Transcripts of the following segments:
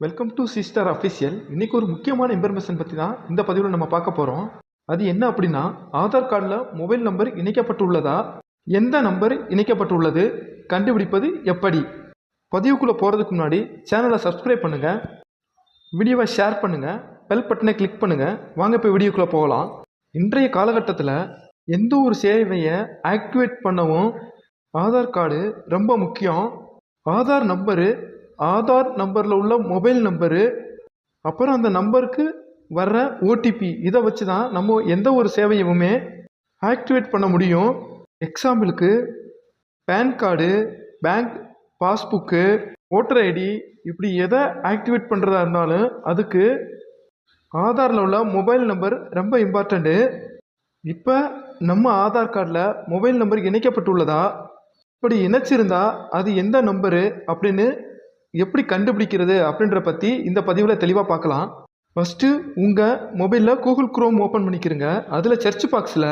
Welcome to sister official இன்றைக்கி ஒரு முக்கியமான இன்ஃபர்மேஷன் பற்றி தான் இந்த பதிவில் நம்ம பார்க்க போகிறோம் அது என்ன அப்படின்னா ஆதார் கார்டில் மொபைல் நம்பர் இணைக்கப்பட்டுள்ளதா? எந்த நம்பர் இணைக்கப்பட்டுள்ளது? கண்டுபிடிப்பது எப்படி? பதிவுக்குள்ளே போகிறதுக்கு முன்னாடி சேனலை சப்ஸ்கிரைப் பண்ணுங்கள் வீடியோவை ஷேர் பண்ணுங்கள் பெல் பட்டனை கிளிக் பண்ணுங்கள் வாங்க இப்போ வீடியோக்குள்ளே போகலாம். இன்றைய காலகட்டத்தில் எந்த ஒரு சேவையை ஆக்டிவேட் பண்ணவும் ஆதார் கார்டு ரொம்ப முக்கியம். ஆதார் நம்பரு ஆதார் நம்பரில் உள்ள மொபைல் நம்பரு அப்புறம் அந்த நம்பருக்கு வர்ற ஓடிபி இதை வச்சு தான் நம்ம எந்த ஒரு சேவையுமே ஆக்டிவேட் பண்ண முடியும். எக்ஸாம்பிளுக்கு PAN card bank passbook voter ID இப்படி எதை ஆக்டிவேட் பண்ணுறதா இருந்தாலும் அதுக்கு ஆதாரில் உள்ள மொபைல் நம்பர் ரொம்ப இம்பார்ட்டண்ட்டு இப்போ நம்ம ஆதார் கார்டில் மொபைல் நம்பர் இணைக்கப்பட்டுள்ளதா? இப்படி இணைச்சிருந்தா அது எந்த நம்பரு அப்படின்னு எப்படி கண்டுபிடிக்கிறது அப்படின்ற பற்றி இந்த பதிவில் தெளிவாக பார்க்கலாம். ஃபஸ்ட்டு உங்கள் மொபைலில் கூகுள் குரோம் ஓப்பன் பண்ணிக்கிறங்க அதில் சர்ச் பாக்ஸில்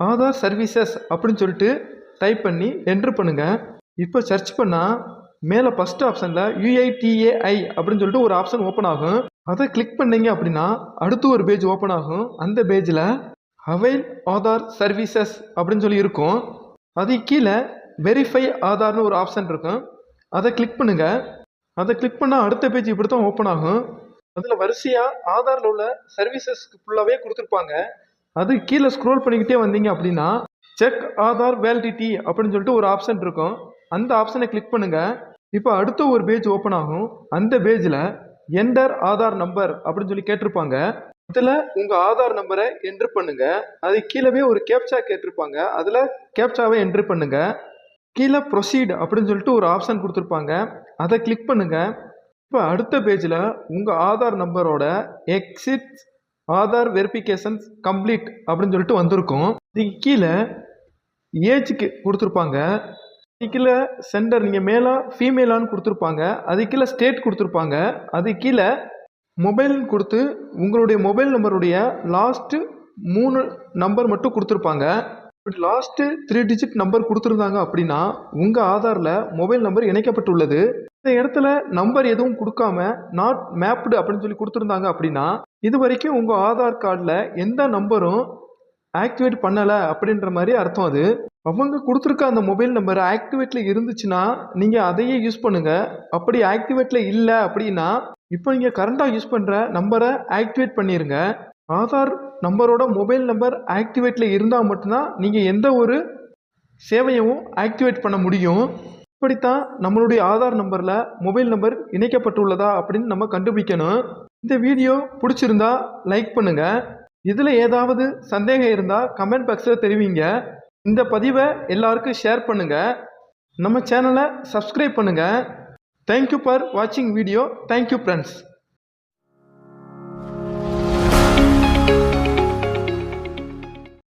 ஆதார் சர்வீசஸ் அப்படின்னு சொல்லிட்டு டைப் பண்ணி என்ட்ரு பண்ணுங்கள் இப்போ சர்ச் பண்ணால் மேலே ஃபஸ்ட்டு ஆப்ஷனில் யூஐடிஏஐ அப்படின்னு சொல்லிட்டு ஒரு ஆப்ஷன் ஓப்பன் ஆகும். அதை கிளிக் பண்ணீங்க அப்படின்னா அடுத்து ஒரு பேஜ் ஓப்பன் ஆகும். அந்த பேஜில் அவைல் ஆதார் சர்வீசஸ் அப்படின்னு சொல்லி இருக்கும். அது கீழே வெரிஃபை ஆதார்னு ஒரு ஆப்ஷன் இருக்கும். அதை கிளிக் பண்ணுங்கள் அதை கிளிக் பண்ணால் அடுத்த பேஜ் இப்படி தான் ஓப்பன் ஆகும். அதில் வரிசையாக ஆதாரில் உள்ள சர்வீசஸ்க்கு ஃபுல்லாகவே கொடுத்துருப்பாங்க. அது கீழே ஸ்க்ரோல் பண்ணிக்கிட்டே வந்தீங்க அப்படின்னா செக் ஆதார் வேலிடிட்டி அப்படின்னு சொல்லிட்டு ஒரு ஆப்ஷன் இருக்கும். அந்த ஆப்ஷனை கிளிக் பண்ணுங்கள் இப்போ அடுத்த ஒரு பேஜ் ஓப்பன் ஆகும். அந்த பேஜில் என்டர் ஆதார் நம்பர் அப்படின்னு சொல்லி கேட்டிருப்பாங்க. இதில் உங்கள் ஆதார் நம்பரை என்ட்ரு பண்ணுங்கள் அது கீழவே ஒரு கேப்சா கேட்டிருப்பாங்க. அதில் கேப்சாவை என்ட்ரு பண்ணுங்கள் கீழே ப்ரொசீட் அப்படின்னு சொல்லிட்டு ஒரு ஆப்ஷன் கொடுத்துருப்பாங்க. அதை கிளிக் பண்ணுங்கள் இப்போ அடுத்த பேஜில் உங்கள் ஆதார் நம்பரோட எக்ஸிட் ஆதார் வெரிஃபிகேஷன்ஸ் கம்ப்ளீட் அப்படின்னு சொல்லிட்டு வந்திருக்கும். இதுக்கு கீழே ஏஜுக்கு கொடுத்துருப்பாங்க. அது கீழே சென்டர் நீங்கள் மேலே ஃபீமேலான்னு கொடுத்துருப்பாங்க. அது கீழே ஸ்டேட் கொடுத்துருப்பாங்க. அது கீழே மொபைல் கொடுத்து உங்களுடைய மொபைல் நம்பருடைய லாஸ்ட்டு மூணு நம்பர் மட்டும் கொடுத்துருப்பாங்க. இப்படி லாஸ்ட்டு த்ரீ டிஜிட் நம்பர் கொடுத்துருந்தாங்க அப்படின்னா உங்கள் ஆதாரில் மொபைல் நம்பர் இணைக்கப்பட்டுள்ளது. இந்த இடத்துல நம்பர் எதுவும் கொடுக்காம நாட் மேப்டு அப்படின்னு சொல்லி கொடுத்துருந்தாங்க அப்படின்னா இது வரைக்கும் உங்கள் ஆதார் கார்டில் எந்த நம்பரும் ஆக்டிவேட் பண்ணலை அப்படின்ற மாதிரி அர்த்தம் அது. அவங்க கொடுத்துருக்க அந்த மொபைல் நம்பர் ஆக்டிவேட்டில் இருந்துச்சுன்னா நீங்கள் அதையே யூஸ் பண்ணுங்கள் அப்படி ஆக்டிவேட்டில் இல்லை அப்படின்னா இப்போ நீங்கள் கரண்டாக யூஸ் பண்ணுற நம்பரை ஆக்டிவேட் பண்ணிடுங்க ஆதார் நம்பரோட மொபைல் நம்பர் ஆக்டிவேட்டில் இருந்தால் மட்டும்தான் நீங்கள் எந்த ஒரு சேவையும் ஆக்டிவேட் பண்ண முடியும். இப்படித்தான் நம்மளுடைய ஆதார் நம்பரில் மொபைல் நம்பர் இணைக்கப்பட்டுள்ளதா அப்படின்னு நம்ம கண்டுபிடிக்கணும். இந்த வீடியோ பிடிச்சிருந்தா லைக் பண்ணுங்கள் இதில் ஏதாவது சந்தேகம் இருந்தால் கமெண்ட் பாக்ஸில் தெரிவிங்க. இந்த பதிவை எல்லாருக்கும் ஷேர் பண்ணுங்கள் நம்ம சேனலை சப்ஸ்கிரைப் பண்ணுங்கள் தேங்க்யூ ஃபார் வாட்சிங் வீடியோ தேங்க்யூ ஃப்ரெண்ட்ஸ்